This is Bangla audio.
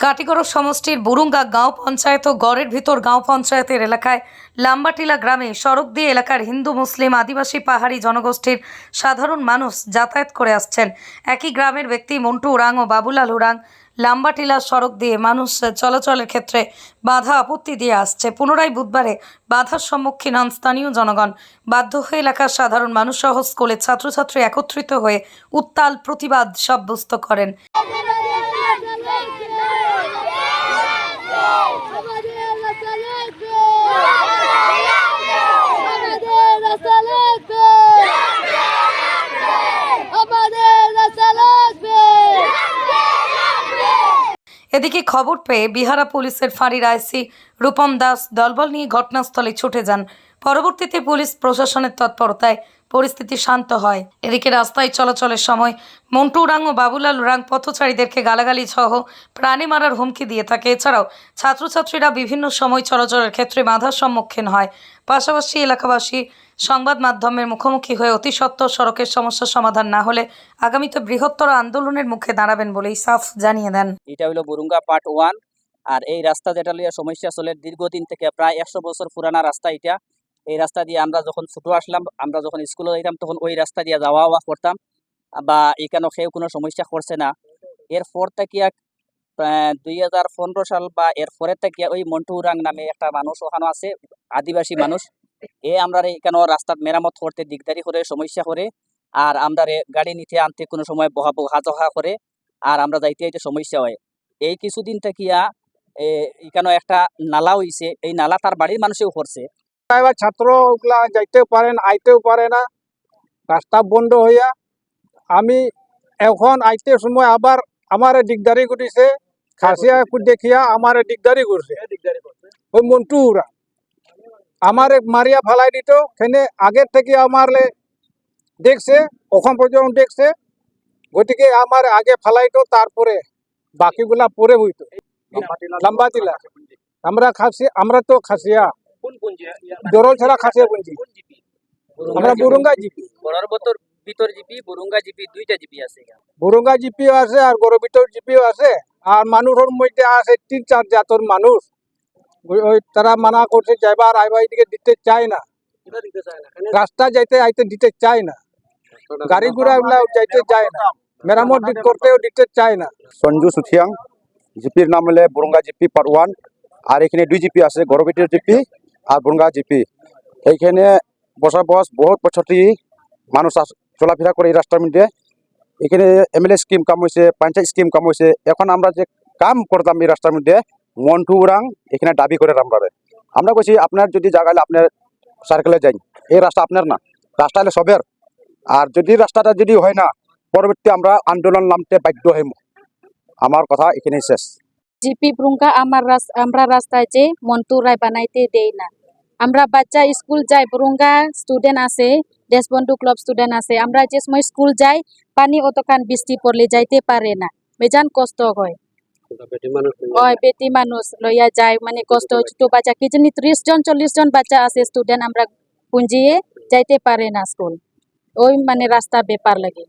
কাটিগড় সমষ্টির বুরুঙ্গা গাঁও পঞ্চায়েত ও গড়ের ভিতর গাঁও পঞ্চায়েতের এলাকায় লাম্বাটিলা গ্রামে সড়ক দিয়ে এলাকার হিন্দু, মুসলিম, আদিবাসী, পাহাড়ি জনগোষ্ঠীর সাধারণ মানুষ যাতায়াত করে আসছেন। একই গ্রামের ব্যক্তি মন্টু উরাং ও বাবুলাল উরাং লাম্বাটিলা সড়ক দিয়ে মানুষ চলাচলের ক্ষেত্রে বাধা আপত্তি দিয়ে আসছে। পুনরায় বুধবারে বাধার সম্মুখীন হন স্থানীয় জনগণ। বাধ্য হয়ে এলাকার সাধারণ মানুষ সহ স্কুলের ছাত্রছাত্রী একত্রিত হয়ে উত্তাল প্রতিবাদ সাব্যস্ত করেন। এদিকে খবর পেয়ে বিহারা পুলিশের ফাঁড়ির আইসি রূপম দাস দলবল নিয়ে ঘটনাস্থলে ছুটে যান পরবর্তীতে পুলিশ প্রশাসনের তৎপরতায় পরিস্থিতি শান্ত হয়। এদিকে রাস্তায় চলাচলের সময় মন্টু উরাং ও বাবুলাল উরাং পথচারীদেরকে গালাগালি সহ প্রাণে মারার হুমকি দিয়ে থাকে। এছাড়াও ছাত্রছাত্রীরা বিভিন্ন সময় চলাচলের ক্ষেত্রে বাধার সম্মুখীন হয়। পাশাপাশি এলাকাবাসী সংবাদ মাধ্যমের মুখোমুখি হয়ে অতি সত্বর সড়কের সমস্যার সমাধান না হলে আগামীতে বৃহত্তর আন্দোলনের মুখে দাঁড়াবেন বলেই সাফ জানিয়ে দেন। এটা হলো বুরুঙ্গা পার্ট ওয়ান। আর এই রাস্তা যেটা লিয়ে সমস্যা চলে, দীর্ঘদিন থেকে প্রায় একশো বছর পুরানা রাস্তা এটা। এই রাস্তা দিয়ে আমরা যখন ছোট আসলাম, আমরা যখন স্কুলে যাইতাম, তখন ওই রাস্তা দিয়ে যাওয়া আওয়া করতাম। বা এখানেও কেউ কোনো সমস্যা করছে না। এরপর থেকে দুই হাজার পনেরো সাল বা এর পরের থেকে ওই মন্টু উরাং নামে একটা মানুষ ওখানে আছে, আদিবাসী মানুষ। এ আমরা এখানে রাস্তার মেরামত করতে দিকদারি করে, সমস্যা করে, আর আমরা গাড়ি নিতে আনতে কোনো সময় বহা বহা করে, আর আমরা যাইতে যাইতে সমস্যা হয়। এই কিছুদিন থাকিয়া এখানে একটা নালা হইছে, এই নালা তার বাড়ির মানুষেও করছে। এবার ছাত্র ওগুলা যাইতেও পারে না আইতেও পারে না। রাস্তা বন্ধ হইয়া আমি এখন আইতে সময় আবার আমার দিগদারি করিছে খাসিয়া দেখিয়া আমার দিকদারি করছে। ওই মন্টুরা। আমার মারিয়া ফালাই দিত সেনে আগের থেকে আমার দেখছে অসম পর্যন্ত দেখছে। গতিকে আমার আগে ফালাইতো তারপরে বাকিগুলা পরে হইতো লম্বা তিলা আমরা খাসি আমরা তো খাসিয়া। জরল ছাড়া খাসিয়া বলছি আমরা বুরুঙ্গা জিপি বড়র বতর ভিতর জিপি বুরুঙ্গা জিপি দুইটা জিপি আছে। বুরুঙ্গা জিপিও আছে আর গরবিতর জিপিও আছে। আর মানুষের মধ্যে আছে তিন চার জাতর মানুষ। ওই তারা মানা করছে যাইবার আইবার এদিকে দিতে চায় না। রাস্তা যাইতে আইতে দিতে চায় না। গাড়ি ঘোড়া যাইতে চায় না। মেরামত দিক করতেও দিতে চায় না। সঞ্জু সুথিয়াং জিপির নাম হলে বুরুঙ্গা জিপি পার্ট ওয়ান আর এখানে দুই জিপি আছে গরবিটির জিপি। আর বুরুঙ্গা জিপি। এইখানে বসবাস বহুত বছরটি মানুষ চলাফেরা করে এই মধ্যে। এখানে এমএলএ স্কিম কাম হয়েছে পঞ্চায়েত স্কিম কাম হয়েছে এখন আমরা যে কাম করতাম এই রাস্তার মধ্যে মন্টু উরাং এখানে দাবি করে আমরা আমরা কইছি, আপনার যদি জায়গা হলে আপনার সার্কেলে যাই এই রাস্তা আপনার না। রাস্তা হলে সবের। আর যদি রাস্তাটা যদি হয় না, পরবর্তী আমরা আন্দোলন নামতে বাধ্য হইম। আমার কথা এখানেই শেষ। জিপি ব্রুঙ্কা আমার আমরা রাস্তায় যে মন্টু রায় বানাইতে দেই না। আমরা বাচ্চা স্কুল যাই ব্রুঙ্গা স্টুডেন্ট আছে দেশবন্ধু ক্লাব স্টুডেন্ট আছে আমরা যে সময় স্কুল যাই পানি অতখান বৃষ্টি পড়লে যাইতে পারে না। বেজান কষ্ট হয়। হয় বেটি মানুষ লইয়া যায় মানে কষ্ট ছোট বাচ্চা কি জানি ত্রিশ জন চল্লিশ জন বাচ্চা আছে স্টুডেন্ট আমরা পুঞ্জিয়ে যাইতে পারে না স্কুল। ওই মানে রাস্তা ব্যাপার লাগে।